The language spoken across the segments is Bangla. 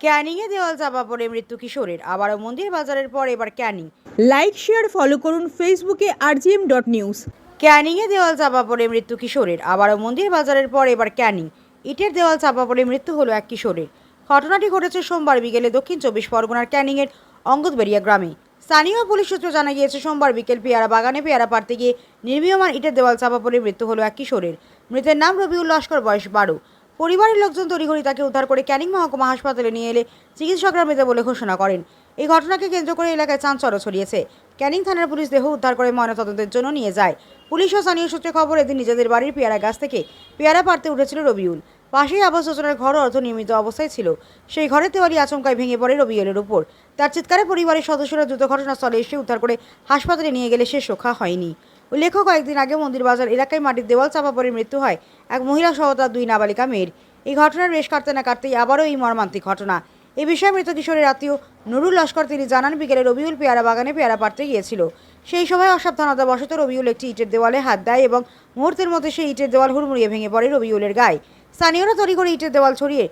ক্যানিংয়ে দেওয়াল চাপা পড়ে মৃত্যু কিশোরের। আবারও মন্দির বাজারের পর এবার ক্যানিং। লাইক শেয়ার ফলো করুন ফেসবুকে আর আরজিএম ডট নিউজ ক্যানিংয়ে দেওয়াল চাপা পড়ে মৃত্যু কিশোরের। আবারও মন্দির বাজারের পর এবার ক্যানিং। ইটের দেওয়াল চাপা পড়ে মৃত্যু হলো এক কিশোরের। ঘটনাটি ঘটেছে সোমবার বিকেলে দক্ষিণ চব্বিশ পরগনার ক্যানিংয়ের অঙ্গদবেরিয়া গ্রামে। স্থানীয় পুলিশ সূত্রে জানা গিয়েছে, সোমবার বিকেল পেয়ারা বাগানে পেয়ারা পাড়তে গিয়ে নির্মীয়মান ইটের দেওয়াল চাপা পড়ে মৃত্যু হলো এক কিশোরের। মৃতের নাম রবিউল লস্কর, বয়স বারো। পরিবারের লোকজন তড়িঘড়ি তাকে উদ্ধার করে ক্যানিং মহকুমা হাসপাতালে নিয়ে এলে চিকিৎসকরা মৃত বলে ঘোষণা করেন। এই ঘটনাকে কেন্দ্র করে এলাকায় চাঞ্চল্য ছড়িয়েছে। ক্যানিং থানার পুলিশ দেহ উদ্ধার করে ময়নাতদন্তের জন্য নিয়ে যায়। পুলিশ ও স্থানীয় সূত্রে খবর, এদিন নিজেদের বাড়ির পেয়ারা গাছ থেকে পেয়ারা পাড়তে উঠেছিল রবিউল। পাশেই আবাস যোজনার ঘর অর্ধ নির্মিত অবস্থায় ছিল। সেই ঘরের দেওয়ালি আচমকায় ভেঙে পড়ে রবিউলের উপর। তার চিৎকারে পরিবারের সদস্যরা দ্রুত ঘটনাস্থলে এসে উদ্ধার করে হাসপাতালে নিয়ে গেলে শেষ রক্ষা হয়নি। উল্লেখ্য কয়েকদিন আগে মন্দির বাজার এলাকায় মাটির দেওয়াল চাপা পড়ে মৃত্যু হয়। এক মহিলা সহ তার দুই নাবালিকা মেয়ের এই ঘটনার রেশ কাটতে না কাটতেই আবারও এই মর্মান্তিক ঘটনা। এ বিষয়ে মৃত কিশোরের আত্মীয় নুরুল লস্কর তিনি জানান, বিকেলে রবিউল পেয়ারা বাগানে পেয়ারা পাড়তে গিয়েছিল। সেই সময় অসাবধানতা বশত রবিউল একটি ইটের দেওয়ালে হাত দেয় এবং মুহূর্তের মধ্যে সেই ইটের দেওয়াল হুড়মুড়িয়ে ভেঙে পড়ে রবিউলের গায়ে। স্থানীয়রা তৈরি করে ইটের দেওয়াল ছড়িয়ে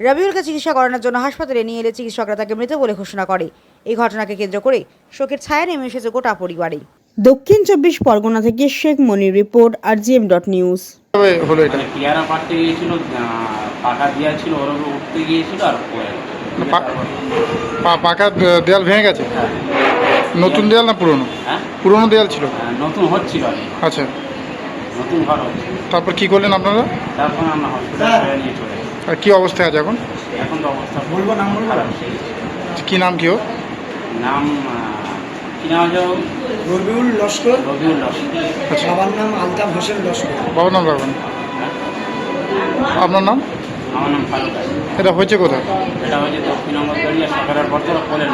রবিউলকে চিকিৎসা করানোর জন্য হাসপাতালে নিয়ে এলে চিকিৎসকরা তাকে মৃত বলে ঘোষণা করে। এই ঘটনাকে কেন্দ্র করে শোকের ছায়া নেমে এসেছে গোটা পরিবারে। দক্ষিণ চব্বিশ পরগনা থেকে Sheikh Monir report R GM dot news. হলো এটা। মানে পেয়ারা পাড়তে গিয়েছিল পাকা দেওয়া ছিল ওর উঠতে গিয়েছিল আর পড়ে গেল। পা- পা- পাকা দেয়াল ভেঙে গেছে? হ্যাঁ। নতুন দেয়াল না পুরনো? হ্যাঁ? পুরনো দেয়াল ছিল? নতুন হচ্ছিল আচ্ছা। নতুন ঘর হচ্ছে। তারপর কি করলেন আপনারা? তারপর আমরা হসপিটালে নিয়ে চলে আর কি অবস্থা আছে এখন? এখন তো অবস্থা বলব নাম খারাপ। কি নাম কি ও নাম রবিউল লস্কর। রবিউল লস্কর। বাবার নাম আলতাফ হোসেন লস্কর। বাবার নাম রাখবেন। হ্যাঁ? আপনার নাম? আমার নাম ফারুক এটা হয়েছে কোথায়? এটা পর কোলের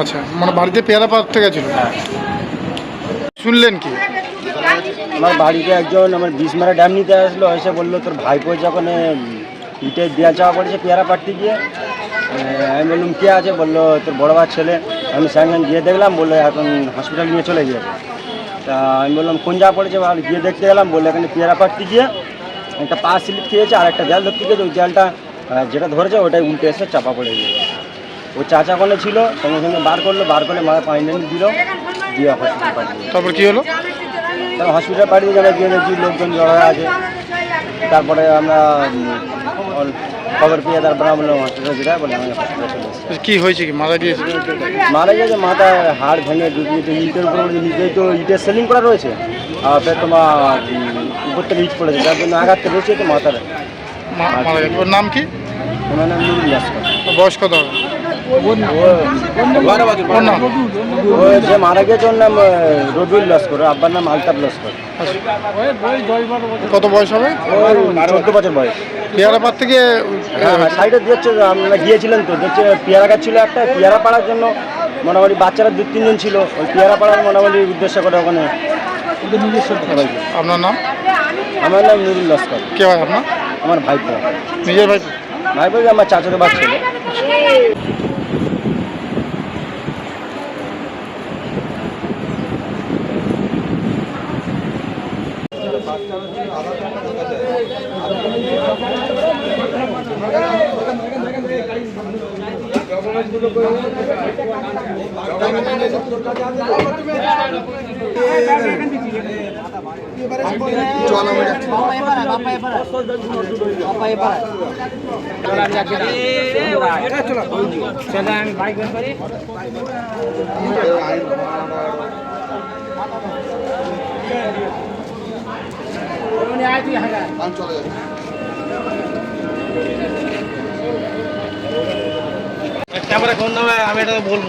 আচ্ছা মানে বাড়িতে পেয়ারা পাড়তে গেছিল? হ্যাঁ। শুনলেন কি? আমার বাড়িতে একজন আমার বিসমারা ড্যাম নিতে আসলো এসে বলল তোর ভাইপো যখন এ, ইটের দেওয়া চাওয়া পড়েছে পেয়ারা পাড়তে গিয়ে? আমি বললাম কে আছে? বলল তোর বড় ভাই ছেলে। আমি স্যাংশন গিয়ে দেখলাম বলল এখন হসপিটাল নিয়ে চলে গিয়েছে তা আমি বললাম কোন জায়গা পড়েছে? আর গিয়ে দেখতে গেলাম বলল এখানে পেয়ারা পাড়তে গিয়ে একটা পা স্লিপ খেয়েছে আর একটা জাল ধরতে গিয়েছে ওই জালটা যেটা ধরেছে ওটাই উল্টে এসে চাপা পড়ে গিয়েছে ও চাচা কোনে ছিল সঙ্গে সঙ্গে বার করল বার করে মায়ের পানি টানি দিল দিয়ে হসপিটাল পাঠিয়ে। তারপর কি হলো? তারপর হসপিটাল পাঠিয়ে যাবে গিয়ে দেখছি লোকজন জড়ো হয়ে আছে। তারপরে আমরা খবর পেয়ে তারপরে আমরা হসপিটালে যেটা বলে আমি হসপিটালে চলে এসেছি কি হয়েছে কি? মারা গিয়েছে? মারা গেছে মাথায় হাড় ভেঙে তো ইটের উপর নিজেই তো ইটের সেলিং করা রয়েছে। আর ফের তোমার উপর থেকে ইট পড়েছে যার জন্য আঘাতটা রয়েছে তো মাথার। মা- মারা গেছে ওর নাম কি? ওনার নাম নুরুল লস্কর বয়স কত হবে? ওর নাম ও যে মারা গেছে ওর নাম রবিউল লস্কর আব্বার নাম আলতাফ লস্কর। কত বয়স হবে? চোদ্দ বছর বয়স। পেয়ারা পাড় থেকে হ্যাঁ হ্যাঁ সাইডে দেখছে আমরা গিয়েছিলেন তো দেখছে পেয়ারা গাছ ছিল একটা পেয়ারা পাড়ার জন্য মোটামুটি বাচ্চারা দু তিনজন ছিল ওই পেয়ারা পাড়ার মোটামুটি উদ্দেশ্য করে ওখানে। আপনার নাম? আমার নাম নুরুল লস্কর। কে হয় আপনার? আমার ভাইপো। নিজের ভাই ভাইপো যে আমার চাচাতো বাচ্চা ছিল। চল আমরা যাচ্ছি বাপ্পা এপারা বাপ্পা এপারা চল আমরা যাচ্ছি রে চল চল আমি বাইক বের করি মাথা ক্যামেরা কোন নামে আমি এটা বলব।